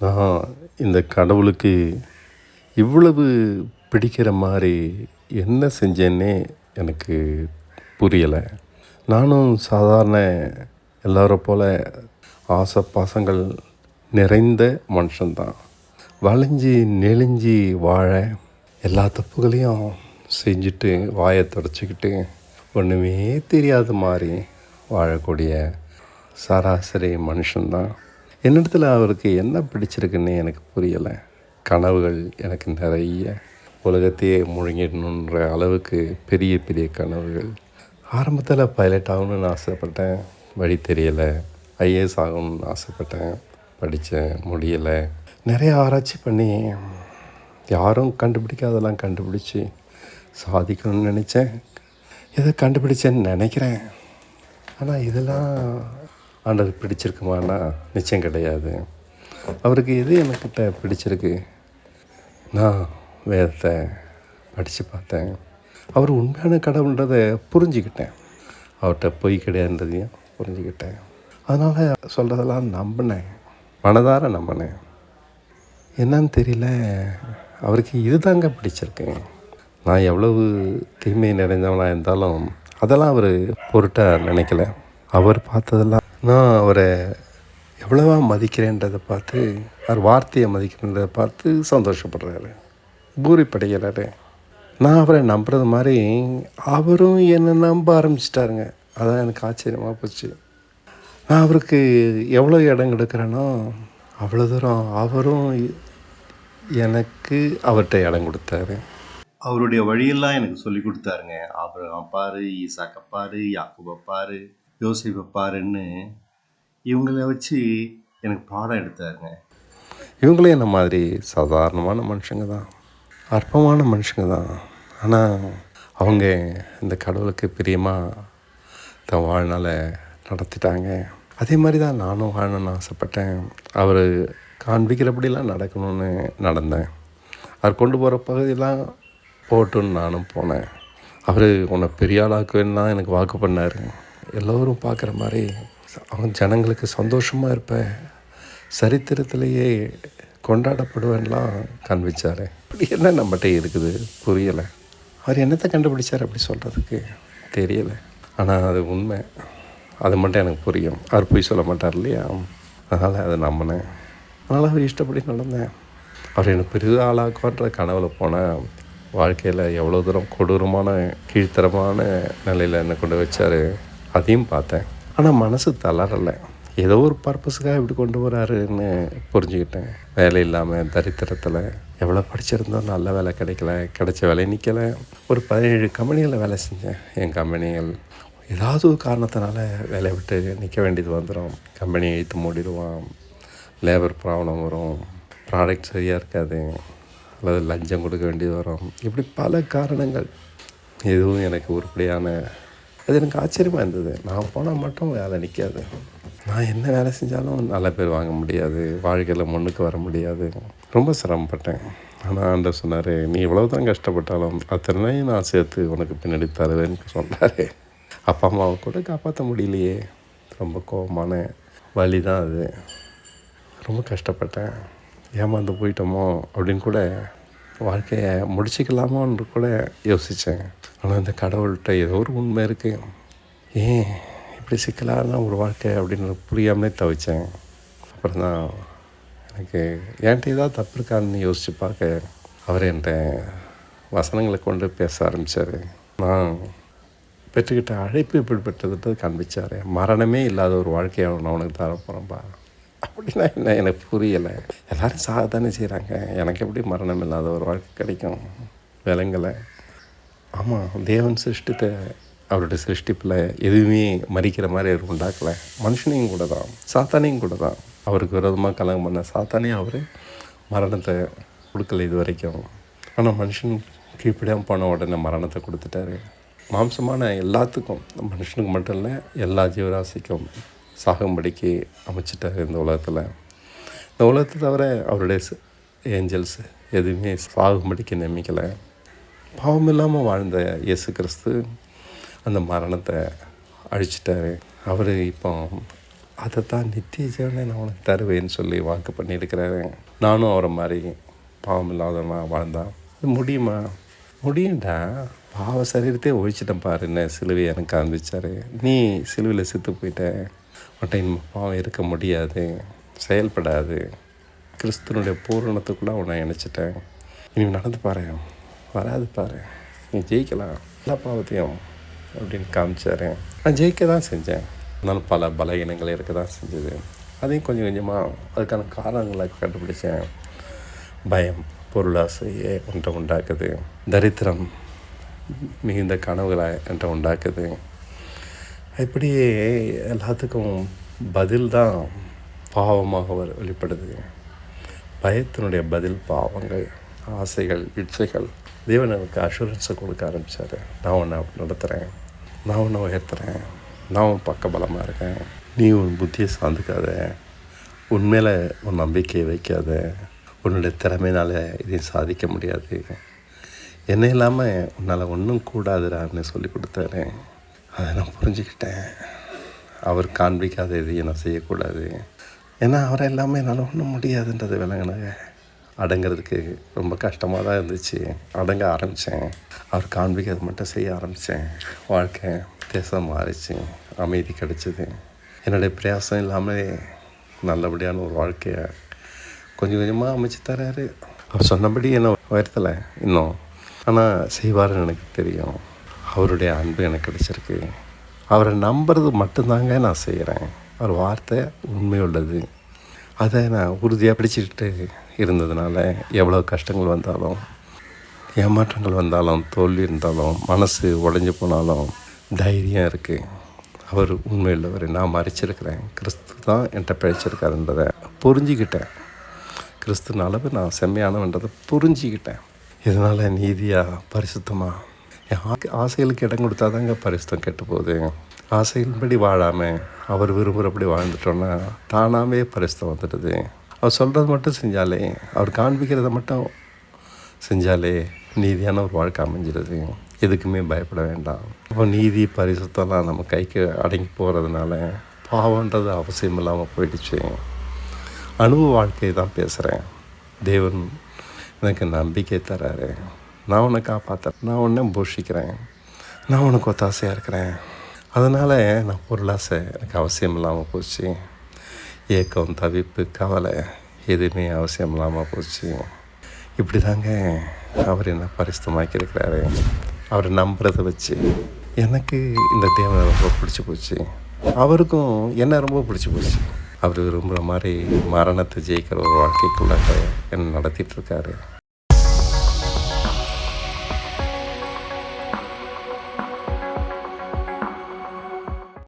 நான் இந்த கடவுளுக்கு இவ்வளவு பிடிக்கிற மாதிரி என்ன செஞ்சேன்னே எனக்கு புரியலை. நானும் சாதாரண எல்லாரை போல ஆசை பாசங்கள் நிறைந்த மனுஷன்தான். வளைஞ்சி நெளிஞ்சி வாழ எல்லா தப்புகளையும் செஞ்சுட்டு வாயை தொடச்சிக்கிட்டு ஒன்றுமே தெரியாத மாதிரி வாழக்கூடிய சராசரி மனுஷன்தான். என்னிடத்தில் அவருக்கு என்ன பிடிச்சிருக்குன்னு எனக்கு புரியலை. கனவுகள் எனக்கு நிறைய. உலகத்தையே முழுங்கிடணுன்ற அளவுக்கு பெரிய பெரிய கனவுகள். ஆரம்பத்தில் பைலட் ஆகணும்னு ஆசைப்பட்டேன். வழி தெரியலை. ஐஏஎஸ் ஆகணும்னு ஆசைப்பட்டேன். படித்தேன் முடியலை. நிறைய ஆராய்ச்சி பண்ணி யாரும் கண்டுபிடிக்காதெல்லாம் கண்டுபிடிச்சி சாதிக்கணும்னு நினச்சேன். எதை கண்டுபிடிச்சேன்னு நினைக்கிறேன். ஆனால் இதெல்லாம் ஆண்டவர் பிடிச்சிருக்குமானா? நிச்சயம் கிடையாது. அவருக்கு எது எனக்கிட்ட பிடிச்சிருக்கு? நான் வேதத்தை படித்து பார்த்தேன். அவர் உண்மையான கடவுள்ன்றதை புரிஞ்சுக்கிட்டேன். அவர்கிட்ட பொய் கிடையாதுன்றதையும் புரிஞ்சுக்கிட்டேன். அதனால் சொல்கிறதெல்லாம் நம்பினேன். மனதார நம்பினேன். என்னன்னு தெரியல. அவருக்கு இதுதாங்க பிடிச்சிருக்கு. நான் எவ்வளவு தீமை நிறைந்தவனாக இருந்தாலும் அதெல்லாம் அவர் பொருட்டாக நினைக்கல. அவர் பார்த்ததெல்லாம் நான் அவரை எவ்வளவா மதிக்கிறேன்றதை பார்த்து அவர் வார்த்தையை மதிக்கிறன்றதை பார்த்து சந்தோஷப்படுறாரு பூரிப்படைகிறாரு. நான் அவரை நம்புறது மாதிரி அவரும் என்னை நம்ப ஆரம்பிச்சிட்டாருங்க. அதான் எனக்கு ஆச்சரியமாக போச்சு. நான் அவருக்கு எவ்வளோ இடம் கொடுக்குறேனோ அவ்வளோ தூரம் அவரும் எனக்கு அவர்கிட்ட இடம் கொடுத்தாரு. அவருடைய வழியெல்லாம் எனக்கு சொல்லி கொடுத்தாருங்க. ஆபிரகாம் அப்பாரு ஈசாக்கை பாரு யாக்குபை பாரு. யோசிப்பை பாருன்னு இவங்கள வச்சு எனக்கு பாடம் எடுத்தாருங்க. இவங்களே என்ன மாதிரி சாதாரணமான மனுஷங்க தான். அற்பமான மனுஷங்க தான். ஆனால் அவங்க இந்த கடவுளுக்கு பிரியமாக தன் வாழ்நாளை நடத்திட்டாங்க. அதே மாதிரி தான் நானும் வாழணும்னு ஆசைப்பட்டேன். அவர் காண்பிக்கிறபடிலாம் நடக்கணும்னு நடந்தேன். அவர் கொண்டு போகிற பகுதியெல்லாம் போட்டுன்னு நானும் போனேன். அவர் உன்னை பெரிய ஆளாக்குவேன்னு தான் எனக்கு வாக்கு பண்ணார். எல்லோரும் பார்க்குற மாதிரி அவன் ஜனங்களுக்கு சந்தோஷமாக இருப்பேன் சரித்திரத்திலேயே கொண்டாடப்படுவேன்லாம் காண்பிச்சார். இப்படி என்ன நம்மகிட்ட இருக்குது? புரியலை. அவர் என்னத்தை கண்டுபிடிச்சார் அப்படி சொல்கிறதுக்கு தெரியலை. ஆனால் அது உண்மை. அது மட்டும் எனக்கு புரியும். அவர் போய் சொல்ல மாட்டார் இல்லையா? அதனால் அதை நம்பினேன். அதனால் அவர் இஷ்டப்படி நடந்தேன். அவர் எனக்கு பெரிய ஆளாக்குவான்ற கனவுல போனேன் வாழ்க்கையில் எவ்வளோ தூரம் கொடூரமான கீழ்த்தரமான நிலையில் என்னை கொண்டு வச்சார். அதையும் பார்த்தேன். ஆனால் மனசு தளரலை. ஏதோ ஒரு பர்பஸுக்காக இப்படி கொண்டு வராருன்னு புரிஞ்சுக்கிட்டேன். வேலை இல்லாமல் தரித்திரத்தில் எவ்வளோ படிச்சிருந்தோம் நல்ல வேலை கிடைக்கல கிடைச்ச வேலை நிற்கலை ஒரு பதினேழு கம்பெனிகளில் வேலை செஞ்சேன். என் கம்பெனிகள் ஏதாவது ஒரு காரணத்தினால வேலையை விட்டு நிற்க வேண்டியது வந்துடும் கம்பெனியை இழுத்து மூடிடுவான். லேபர் ப்ராப்ளம் வரும். ப்ராடக்ட் சரியாக இருக்காது. அல்லது லஞ்சம் கொடுக்க வேண்டியது வரும். இப்படி பல காரணங்கள். எதுவும் எனக்கு உருப்படியான அது எனக்கு ஆச்சரியமாக இருந்தது. நான் போனால் மட்டும் வேலை நிற்காது நான் என்ன வேலை செஞ்சாலும் நல்ல பேர் வாங்க முடியாது. வாழ்க்கையில் முன்னுக்கு வர முடியாது. ரொம்ப சிரமப்பட்டேன். ஆனால் ஆண்டர் சொன்னார் நீ இவ்வளோ தான் கஷ்டப்பட்டாலும் அத்தனையும் நான் சேர்த்து உனக்கு பின்னாடி தருவேன்னு சொன்னார். அப்பா அம்மாவை கூட காப்பாற்ற முடியலையே. ரொம்ப கோபமான வழி தான் அது. ரொம்ப கஷ்டப்பட்டேன். ஏமாந்து போயிட்டோமோ? அப்படின்னு கூட வாழ்க்கையை முடிச்சிக்கலாமான்னு கூட யோசித்தேன் ஆனால் இந்த கடவுள்கிட்ட ஏதோ ஒரு உண்மை இருக்குது ஏன் இப்படி சிக்கலான ஒரு வாழ்க்கை அப்படின்னு புரியாமலே தவிச்சேன் அப்புறம் தான் எனக்கு என்கிட்ட ஏதாவது தப்பு இருக்கான்னு யோசித்து பார்க்க அவர் என்கிட்ட வசனங்களை கொண்டு பேச ஆரம்பித்தார் நான் பெற்றுக்கிட்ட அழைப்பு இப்படிப்பட்டதுன்றது காண்பிச்சார். மரணமே இல்லாத ஒரு வாழ்க்கையை நான் உனக்கு தர போகிறேன்ப்பா அப்படின்னா என்ன எனக்கு புரியலை. எல்லோரும் சாக தானே செய்கிறாங்க எனக்கு எப்படி மரணம் இல்லாத ஒரு வாழ்க்கை கிடைக்கும்? விலங்கலை. ஆமாம் தேவன் சிருஷ்டித்த அவருடைய சிருஷ்டிப்பில் எதுவுமே மறிக்கிற மாதிரி அவர் உண்டாக்கலை. மனுஷனையும் கூட தான் சாத்தானையும் கூட தான் அவருக்கு விரோதமாக கலகம் பண்ண சாத்தானே அவர் மரணத்தை கொடுக்கல இது வரைக்கும் ஆனால் மனுஷன் கீழ்ப்படியாமல் போன உடனே மரணத்தை கொடுத்துட்டாரு. மாம்சமான எல்லாத்துக்கும் மனுஷனுக்கு மட்டும் இல்லை எல்லா ஜீவராசிக்கும் சாகும்படிக்கு அமைச்சிட்டார் இந்த உலகத்தில். இந்த உலகத்தை தவிர அவருடைய ஏஞ்சல்ஸ் எதுவுமே சாகும்படிக்கு நியமிக்கலை. பாவம் இல்லாமல் வாழ்ந்த இயேசு கிறிஸ்து அந்த மரணத்தை அழிச்சிட்டாரு. அவர் இப்போ அதை தான் நித்திய ஜீவனை நான் உனக்கு தருவேன்னு சொல்லி வாக்கு பண்ணியிருக்கிறாரு. நானும் அவரை மாதிரி பாவம் இல்லாதவனா வாழ்ந்தான் இது முடியுமா? முடியும்டா. பாவ சரீரத்தையே ஒழிச்சிட்டேன் பாருன்னு சிலுவை எனக்கு காண்பிச்சாரு. நீ சிலுவையில் செத்து போயிட்ட. அவன் இனிமே பாவம் இருக்க முடியாது. செயல்படாது. கிறிஸ்துவனுடைய பூரணத்துக்குள்ளே அவனை நினச்சிட்டேன் இனி நடந்து பாரு. வராது பாரு. நீ ஜெயிக்கலாம். எல்லா பாவத்தையும் அப்படின்னு காமிச்சாரு. நான் ஜெயிக்க தான் செஞ்சேன். இருந்தாலும் பல பலகீனங்கள் இருக்க தான் செஞ்சது. அதையும் கொஞ்சம் கொஞ்சமாக அதுக்கான காரணங்களை கண்டுபிடிச்சேன். பயம் பொருளாசையை ஒன்றை உண்டாக்குது. தரித்திரம் மிகுந்த கனவுகளை என்ற உண்டாக்குது. இப்படியே எல்லாத்துக்கும் பதில் தான் பாவமாக வ- வெளிப்படுது. பயத்தினுடைய பதில் பாவங்கள் ஆசைகள் இச்சைகள். தேவன் எனக்கு அஷூரன்ஸை கொடுக்க ஆரம்பித்தார் நான் உன்னை நடத்துகிறேன் நான் உன்னை உயர்த்துறேன். நான் உன் பக்கபலமாக இருக்கேன். நீ உன் புத்தியை சார்ந்துக்காத. உண்மையில் உன் நம்பிக்கையை வைக்காத. உன்னுடைய திறமையினால் இதையும் சாதிக்க முடியாது. என்ன இல்லாமல் உன்னால் ஒன்றும் கூடாதுடான்னு சொல்லி கொடுத்தாரு. அதை நான் புரிஞ்சுக்கிட்டேன். அவர் காண்பிக்காத எதையும் நான் செய்யக்கூடாது. ஏன்னா அவரை எல்லாமே என்னால் ஒன்றும் முடியாதுன்றது விளங்கினாங்க அடங்கிறதுக்கு ரொம்ப கஷ்டமாக தான் இருந்துச்சு. அடங்க ஆரம்பித்தேன் அவர் காண்பிக்கிறது மட்டும் செய்ய ஆரம்பித்தேன் வாழ்க்கை தேசம் மாறிச்சு. அமைதி கிடைச்சிது. என்னுடைய பிரயாசம் இல்லாமல் நல்லபடியான ஒரு வாழ்க்கையை கொஞ்சம் கொஞ்சமாக அமைச்சு தராரு. அவர் சொன்னபடி என்ன உயர்த்தலை இன்னும். ஆனால் செய்வாருன்னு எனக்கு தெரியும். அவருடைய அன்பு எனக்கு கிடச்சிருக்கு. அவரை நம்புறது மட்டும்தாங்க நான் செய்கிறேன் அவர் வார்த்தை உண்மை உள்ளது. அதை நான் உறுதியாக பிடிச்சிக்கிட்டு இருந்ததுனால எவ்வளோ கஷ்டங்கள் வந்தாலும் ஏமாற்றங்கள் வந்தாலும் தோல்வி இருந்தாலும் மனசு உடைஞ்சு போனாலும் தைரியம் இருக்குது அவர் உண்மையுள்ளவர் நான் மறைச்சிருக்கிறேன். கிறிஸ்து தான் என்கிட்ட பிழைச்சிருக்காருன்றதை புரிஞ்சுக்கிட்டேன். கிறிஸ்துவ அளவு நான் செம்மையானவன்றதை புரிஞ்சுக்கிட்டேன். இதனால் நீதியாக பரிசுத்தமாக ஆசைகளுக்கு இடம் கொடுத்தா தாங்க பரிசுத்தம் கெட்டு போகுது ஆசைகளின்படி வாழாமல் அவர் விரும்புகிறபடி வாழ்ந்துட்டோன்னா தானாகவே பரிசுத்தம் வந்துடுது. அவர் சொல்கிறது மட்டும் செஞ்சாலே அவர் காண்பிக்கிறத மட்டும் செஞ்சாலே நீதியான ஒரு வாழ்க்கை அமைஞ்சிடுது எதுக்குமே பயப்பட வேண்டாம். இப்போ நீதி பரிசுத்தெல்லாம் நம்ம கைக்கு அடங்கி போகிறதுனால பாவன்றது அவசியம் இல்லாமல் போயிடுச்சு. அனுபவ வாழ்க்கையை தான் பேசுகிறேன் தேவன் எனக்கு நம்பிக்கை தராரு. நான் உன்னை காப்பாற்றுறேன் நான் உன்னை போஷிக்கிறேன். நான் உனக்கு ஒத்தாசையாக இருக்கிறேன். அதனால் நான் பொருளாசை எனக்கு அவசியம் இல்லாமல் போச்சு. ஏக்கம் தவிப்பு கவலை எதுவுமே அவசியம் இல்லாமல் போச்சு. இப்படி தாங்க அவர் என்ன பரிசுத்தமாக்கி இருக்கிறாரு அவரை நம்புறதை வச்சு எனக்கு இந்த தேவனை ரொம்ப பிடிச்சி போச்சு. அவருக்கும் என்ன ரொம்ப பிடிச்சி போச்சு. அவர் விரும்புகிற மாதிரி மரணத்தை ஜெயிக்கிற ஒரு வாழ்க்கைக்குள்ளாக என்னை நடத்திட்டு இருக்காரு.